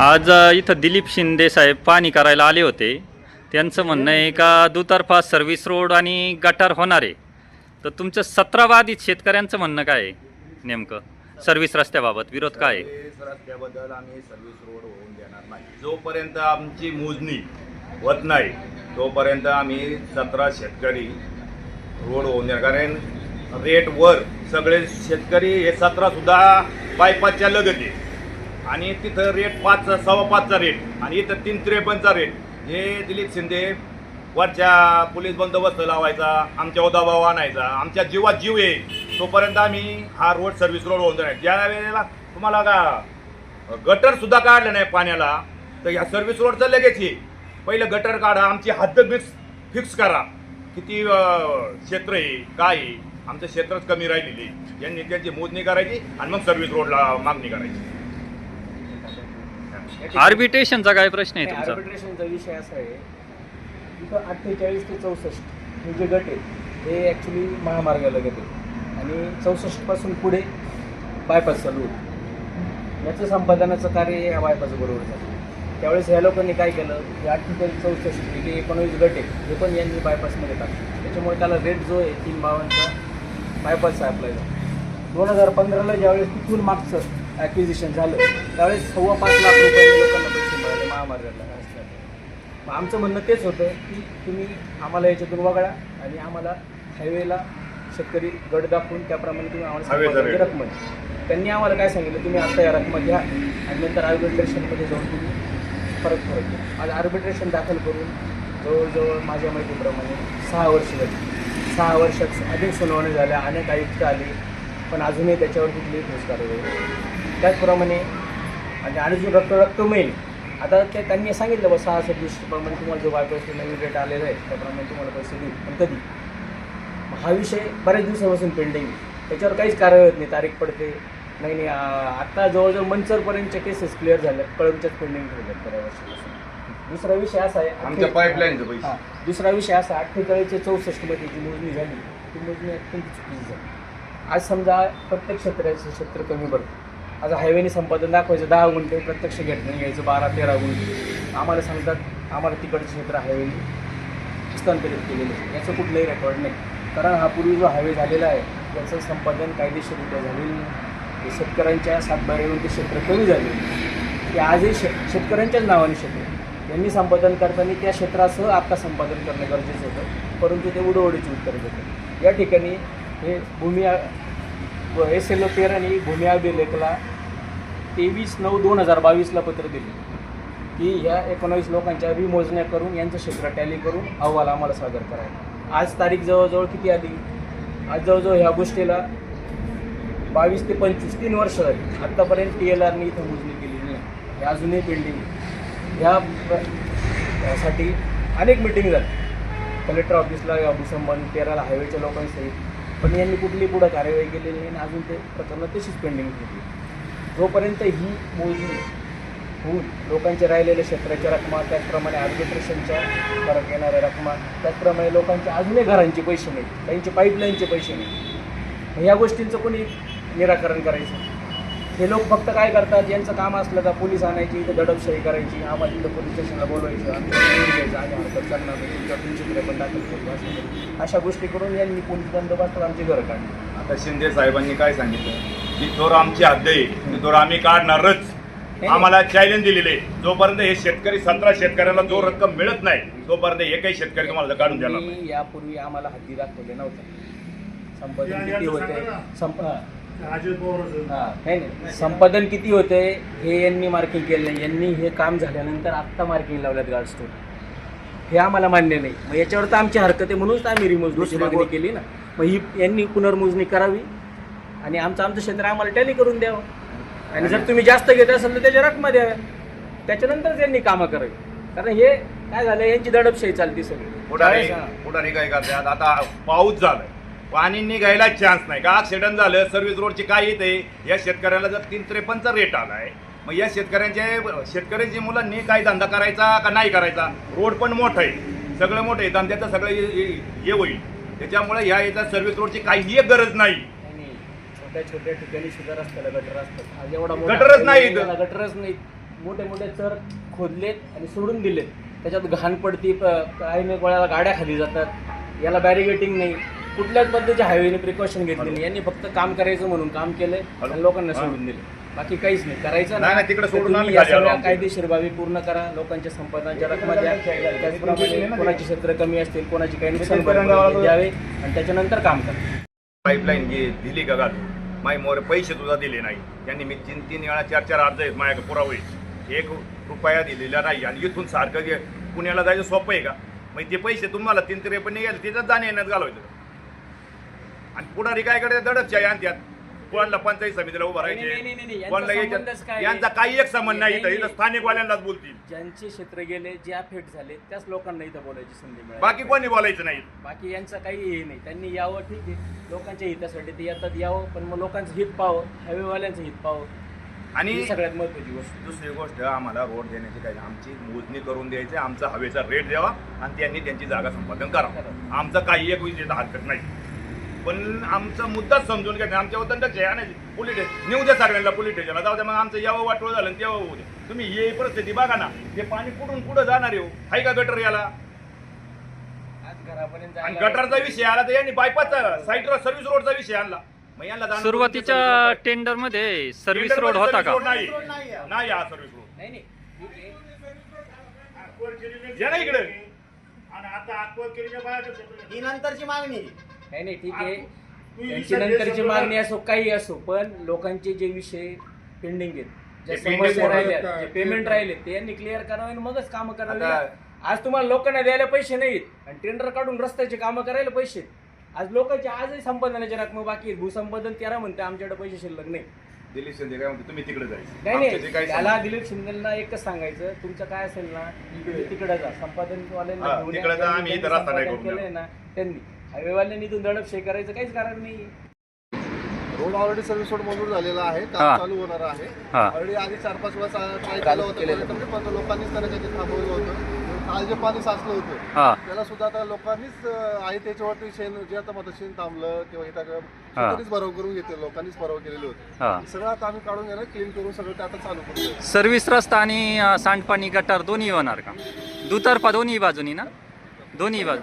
आज इथं दिलीप शिंदे साहेब पाणी करायला आले होते. त्यांचं म्हणणं आहे का दुतर्फा सर्व्हिस रोड आणि गटार होणार आहे. तर तुमचं सतरा बाधित शेतकऱ्यांचं म्हणणं काय आहे नेमकं? सर्व्हिस रस्त्याबाबत विरोध काय आहे? सर्व्हिस रस्त्याबद्दल आम्ही सर्व्हिस रोड होऊन देणार नाही. जोपर्यंत आमची मोजणी होत नाही तोपर्यंत आम्ही सतरा शेतकरी रोड होऊन देणार. कारण रेट वर सगळे शेतकरी हे सतरा सुद्धा बायपासच्या लगत आहे. आणि तिथं रेट पाच सव्वा पाचचा रेट आणि इथं तीन त्रेपन्नचा रेट हे दिलीप शिंदे वरच्या पोलीस बंदोबस्त लावायचा आमच्या उदाभाव आणायचा आमच्या जीवात जीव आहे तोपर्यंत आम्ही हा रोड सर्व्हिस रोड होऊन जाणार. ज्या वेळेला तुम्हाला का गटरसुद्धा काढलं नाही पाण्याला तर ह्या सर्व्हिस रोडचं लगेच आहे पहिलं गटर काढा आमची हद्द फिक्स फिक्स करा. किती क्षेत्र आहे काय आहे आमचं क्षेत्रच कमी राहिलेली यांनी त्यांची मोजणी करायची आणि मग सर्व्हिस रोडला मागणी करायची. आर्बिट्रेशनचा काय प्रश्न आहे तुमचा? आर्बिट्रेशनचा विषय असा आहे इथं अठ्ठेचाळीस ते चौसष्ट हे जे गट आहेत हे ॲक्च्युली महामार्गाला गट आहे आणि चौसष्टपासून पुढे बायपास चालू होतं. याचं संपादनाचं कार्य हे या बायपास बरोबर झालं. त्यावेळेस ह्या लोकांनी काय केलं हे अठ्ठेचाळीस चौसष्ट हे जे एकोणवीस गट आहे हे पण यांनी बायपासमध्ये टाकलं. त्याच्यामुळे त्याला रेट जो आहे तीन भावांचा बायपासचा अप्लाय झाला. दोन हजार पंधराला ज्यावेळेस तिथून मागचं ॲक्विजिशन झालं त्यावेळेस सव्वा पाच लाख रुपये लोकांना पैसे मिळाले महामार्गाला. मग आमचं म्हणणं तेच होतं की तुम्ही आम्हाला याच्यातून वगळा आणि आम्हाला हायवेला शेतकरी गट दाखवून त्याप्रमाणे तुम्ही आम्हाला. रक्कम द्या. त्यांनी आम्हाला काय सांगितलं तुम्ही आता या रक्कम घ्या आणि नंतर आर्बिट्रेशनमध्ये जाऊन तुम्ही फरक फरक घ्या आज आर्बिट्रेशन दाखल करून जवळजवळ माझ्या माहितीप्रमाणे सहा वर्ष झाली सहा वर्षात अधिक सुनावणी झाल्या अनेक आयुक्त आले पण अजूनही त्याच्यावर कुठलीही ठोस कारवाई. त्याचप्रमाणे आणि अजून रक्त रक्कमेल. आता ते त्यांनी सांगितलं बा सहा सदृष्टप्रमाणे तुम्हाला जो बायपास नवीन रेट आलेला आहे त्याप्रमाणे तुम्हाला पैसे देऊ. पण कधी? हा विषय बऱ्याच दिवसापासून पेंडिंग त्याच्यावर काहीच कारवाई होत नाही. तारीख पडते. नाही नाही आ- आता जवळजवळ मंचरपर्यंतच्या केसेस क्लिअर झाल्या कळमच्याच पेंडिंग ठेवल्यात बऱ्या वर्षापासून. दुसरा विषय असा आहे आमच्या पाईपलाईनचं पैसे. दुसरा विषय असा अठ्ठेचाळीसचे चौसष्टमध्ये जी मोजणी झाली ती मोजणी अत्यंत चुकीची झाली. आज समजा प्रत्येक क्षेत्राचं क्षेत्र कमी पडतं. आज हायवेने संपादन दाखवायचं दहा गुंठे प्रत्यक्ष घेतलं घ्यायचं बारा तेरा गुंठे. आम्हाला सांगतात आम्हाला तिकडचं क्षेत्र हायवेने हस्तांतरित केलेलं आहे. याचं कुठलंही रेकॉर्ड नाही. कारण हा पूर्वी जो हायवे झालेला आहे त्याचं संपादन कायदेशीररित्या झालेलं नाही. शेतकऱ्यांच्या सातबाऱ्यावरून ते क्षेत्र कमी झाले ते आजही शे शेतकऱ्यांच्याच नावाने क्षेत्र यांनी संपादन करताना त्या क्षेत्रासह आता संपादन करणं गरजेचं होतं. परंतु ते उडवडीची उत्तर देतं या ठिकाणी हे भूमी व एस एल ओ तेराने भूमी अभिलेखला तेवीस नऊ दोन हजार बावीसला पत्र दिले. की ह्या एकोणावीस लोकांच्या विमोजण्या करून यांचं क्षेत्र टॅली करून अहवाल आम्हाला सादर करायला. आज तारीख जवळजवळ किती आली? आज जवळजवळ ह्या गोष्टीला बावीस ते पंचवीस तीन वर्ष झाली. आत्तापर्यंत टी एल आरने इथं मोजणी केलेली नाही. हे अजूनही बिल्डिंग ह्यासाठी अनेक मिटिंग झाली. कलेक्टर ऑफिसला या भूसंबंध तेराला हायवेच्या लोकांसहित पण यांनी कुठली पुढं कार्यवाही केलेली नाही आणि अजून ते प्रकरणं तशीच पेंडिंग होती. जोपर्यंत ही मोजणी होऊन लोकांचे राहिलेल्या क्षेत्राच्या रकमा त्याचप्रमाणे आर्बिट्रेशनच्या फरक येणाऱ्या रकमा त्याचप्रमाणे लोकांच्या अजूनही घरांचे पैसे नाही त्यांचे पाईपलाईनचे पैसे नाही ह्या या गोष्टींचं कोणी निराकरण करायचं? हे लोक फक्त काय करतात यांचं काम असलं का पोलीस आणायची इथं दडपशाही करायची आम्हाला इथं पोलीस स्टेशनला बोलवायचं आणि हरकत करणार नाही तुमच्या तीनशे त्रेपन्न दाखल करू असं करू. अशा गोष्टी करून यांनी पोलीस बंदोबस्त आमची घरं काढली. आता शिंदे साहेबांनी काय सांगितलं? की जोर आमची हद्द आहे आम्ही काढणारच. आम्हाला चॅलेंज दिलेले जोपर्यंत हे शेतकरी सतरा शेतकऱ्याला जो रक्कम मिळत नाही तोपर्यंत एकही शेतकरी तुम्हाला काढून मी यापूर्वी आम्हाला हद्दी दाखवले नव्हतं. संपादन किती होते संप संपादन किती होते हे यांनी मार्किंग केलं नाही. यांनी हे काम झाल्यानंतर आत्ता मार्किंग लावल्यात गार्ड स्टोर हे आम्हाला मान्य नाही. मग याच्यावर तर आमची हरकत आहे म्हणूनच आम्ही रिमोजनीची दुसरी मागणी केली ना. मग ही यांनी पुनर्मोजणी करावी आणि आमचं आमचं क्षेत्र आम्हाला टॅली करून द्यावं. आणि जर तुम्ही जास्त घेत असाल तर त्याच्या रकमा द्याव्या. त्याच्यानंतर त्यांनी कामं करावी. कारण हे काय झालं यांची दडपशाही चालती सगळी. पुढारी. पुढारी काय करतात? आता पाऊस झालाय. पाणी निघायला चान्स नाही. का ऍक्सिडेंट झालं सर्व्हिस रोडची काय येते या शेतकऱ्याला जर तीन त्रेपन्नचा रेट आलाय मग या शेतकऱ्यांचे शेतकऱ्यांची मुलांनी काय धंदा करायचा का नाही करायचा? रोड पण मोठं आहे. सगळं मोठं आहे. धंद्याचं सगळं हे- होईल. त्याच्यामुळे ह्या याचा सर्व्हिस रोडची काही एक गरज नाही. छोट्या छोट्या ठिकाणी सुद्धा रस्त्याला गटर असतात. एवढा गटरच नाही गटरच नाही मोठे मोठे चर खोदलेत आणि सोडून दिलेत. त्याच्यात घाण पडती काही गोळ्याला गाड्या खाली जातात. याला बॅरिगेटिंग नाही. कुठल्याच पद्धतीच्या हायवेने प्रिकॉशन घेतली नाही. यांनी फक्त काम करायचं म्हणून काम केलंय? आणि लोकांना. सोडून दिले बाकी काहीच नाही. करायचं नाही, तिकडे सोडून आम्ही या सगळ्या. कायदेशीर बाबी पूर्ण करा. लोकांच्या संपादनाच्या रकमा द्या. त्याचप्रमाणे कोणाची क्षेत्र कमी असतील कोणाची काही नुकसान द्यावे आणि त्याच्यानंतर काम करा. पाईपलाईन घे दिली का घाल? माई मोर पैसे तुझा दिले नाही. त्यांनी मी तीन तीन वेळा चार चार अर्ज आहेत माझ्याकडे पुरावे एक रुपया दिलेला नाही. आणि इथून सारखं पुण्याला जायचं सोपं आहे का? मग ते पैसे तुम्हाला तीन त्रेपन्न गेले त्याच्यात जाणे येण्यात घालवायचं. आणि पुढारी काय करते दडपच्या त्यात कोणाला पंचायत समितीला उभं नाही, नाही, नाही, नाही, राहायचे यांचा कोणाला संबंधच याच्यात आहे? यांचा काही एक संबंध नाही इथं. इथं नाही. स्थानिकवाल्यांनाच बोलतील. ज्यांचे क्षेत्र गेले जे अफेक्ट झाले त्याच लोकांना इथं बोलायची संधी मिळाली. बाकी कोणी बोलायचं नाही. बाकी यांचं काही हे नाही. त्यांनी यावं ठीक आहे. लोकांच्या हितासाठी ते येतात यावं पण मग लोकांचं हित पाहावं हायवेवाल्यांचं हित पाहावं. आणि ही सगळ्यात महत्वाची गोष्ट. दुसरी गोष्ट आम्हाला रोड देण्याची काही नाही. आमची मोजणी करून द्यायची. आमचा हवेचा रेट द्यावा आणि त्यांनी त्यांची जागा संपादन करावं. आमचा काही एक विषय हरकत नाही. पण आमचा मुद्दाच समजून घ्या आमच्या दंड नाही पोलीस स्टेशन नेऊ द्या सगळ्यांना पोलीस स्टेशनला जाऊ द्या मग आमचं यावं वाटवं झालं तेव्हा होऊ द्या. तुम्ही ही परिस्थिती बघा ना हे पाणी कुठून कुठं जाणार आहे हो? आहे का गटर याला? आणि गटरचा विषय आला तर यांनी बायपासचा साईड सर्व्हिस रोडचा विषय आणला. मग यांना जाणं- सुरुवातीच्या टेंडरमध्ये सर्व्हिस रोड होता का? नाही. नाही हा सर्व्हिस रोड आहे. इकडे. ही नंतरची मागणी नाही नाही ठीक आहे. त्यांची नंतरची मागणी असो काही असो पण लोकांचे जे विषय पेंडिंग आहेत ज्या समस्या. राहिल्या जे पेमेंट राहिले ते यांनी क्लिअर करावे आणि मगच कामं करावी. आज तुम्हाला लोकांना द्यायला पैसे नाहीत आणि टेंडर काढून रस्त्याचे कामं करायला पैसे. आज लोकांचे आजही संपादनाचे रकमा बाकी आहेत. भूसंपादन तेरा म्हणते आमच्याकडे पैसे शिल्लक नाही. दिलीप शिंदे काय म्हणते तुम्ही तिकडे जायचं नाही नाही त्याला दिलीप शिंदेला एकच सांगायचं तुमचं काय असेल ना तिकडे जा. संपादनवाल्यांना घेऊन संपादन करून केलंय ना त्यांनी. हायवेवाल्यांनी इथून दडपशाही करायचं काहीच कारण नाही. रोड ऑलरेडी सर्व्हिस रोड मंजूर झालेला आहे हा. काम चालू होणार आहे. हा. ऑलरेडी आधी चार पाच वेळा ट्राय केलं होतं पण लोकांनीच त्याला त्याच्यात थांबवलं होतं. काल जे पाणी साचलं होतं हा. त्याला सुद्धा आता लोकांनीच अं, आहे त्याच्यावरती शेण जे आता शेण थांबलं किंवा हे टाकलं. स्वतःनीच भराव करून घेतले लोकांनीच भराव केलेले होते. हा. सगळं आता आम्ही काढून घेणार क्लीन करून सगळं ते आता चालू करतो सर्व्हिस रस्ता आणि अं, सांडपाणी गटार दोन्ही होणार का? दुतर्फा दोन्ही बाजूनी ना? दोन्ही बाजू.